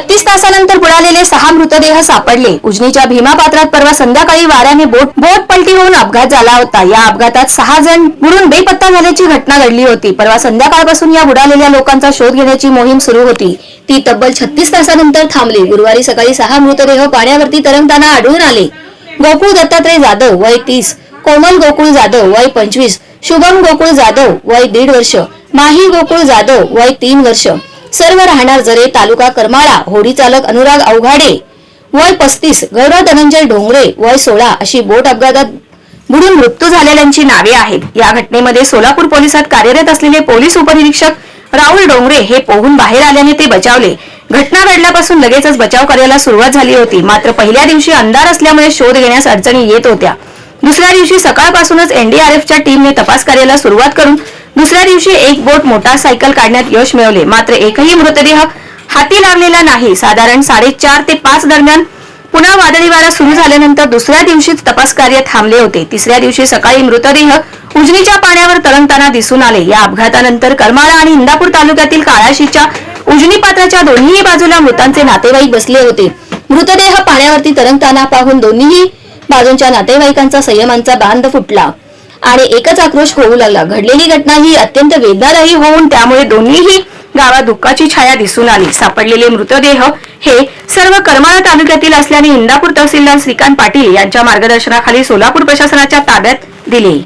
छत्तीस तासानंतर बुडालेले सहा मृतदेह सापडले. उजनीच्या भीमा पात्रात परवा संध्याकाळी वाऱ्याने बोट बोट पलटी होऊन अपघात झाला होता. या अपघातात सहा जण बुडून बेपत्ता झाल्याची घटना घडली होती. परवा संध्याकाळपासून या बुडालेल्या लोकांचा शोध घेण्याची मोहीम सुरू होती. ती तब्बल छत्तीस तासानंतर थांबली. गुरुवारी सकाळी सहा मृतदेह पाण्यावरती तरंगताना आढळून आले. गोकुळ दत्तात्रय जाधव वय तीस. कोमल गोकुळ जाधव वय पंचवीस. शुभम गोकुळ जाधव वय दीड वर्ष. माही गोकुळ जाधव वय तीन वर्ष. सर्व राहणार जरे तालुका करमाळा होडी चालक अनुराग अवघाडे वय पस्तीस गौरव धनंजय डोंगरे वय सोळा अशी बोट अपघातात बुडून मृत्यू झालेल्यांची नावे आहेत. या घटनेमध्ये सोलापूर पोलिसात कार्यरत असलेले पोलीस उपनिरीक्षक राहुल डोंगरे हे पोहून बाहेर आल्याने ते बचावले. घटना घडल्यापासून लगेचच बचाव कार्याला सुरुवात झाली होती. मात्र पहिल्या दिवशी अंधार असल्यामुळे शोध घेण्यास अडचणी येत होत्या. दुसऱ्या दिवशी सकाळपासूनच एनडीआरएफच्या टीमने तपास कार्याला सुरुवात करून दुसऱ्या दिवशी एक बोट मोटारसायकल काढण्यात यश मिळवले. मात्र एकही मृतदेह हाती लागलेला नाही. साधारण साडेचार ते पाच दरम्यान पुन्हा वादळी वारा सुरू झाल्यानंतर दुसऱ्या दिवशीच तपास कार्य थांबले होते. तिसऱ्या दिवशी सकाळी मृतदेह उजनीच्या पाण्यावर तरंगताना दिसून आले. या अपघातानंतर करमाळा आणि इंदापूर तालुक्यातील काळाशीच्या उजनी पात्राच्या दोन्ही बाजूला मृतांचे नातेवाईक बसले होते. मृतदेह पाण्यावरती तरंगताना पाहून दोन्ही बाजूंच्या नातेवाईकांचा संयमांचा बांध फुटला. आणि एकच आक्रोश होऊ लागला. घडलेली घटना ही अत्यंत वेदनादायी होऊन त्यामुळे दोन्हीही गावात दुःखाची छाया दिसून आली. सापडलेले मृतदेह हे सर्व करमाळा तालुक्यातील असल्याने इंदापूर तहसीलदार श्रीकांत पाटील यांच्या मार्गदर्शनाखाली सोलापूर प्रशासनाच्या ताब्यात दिले.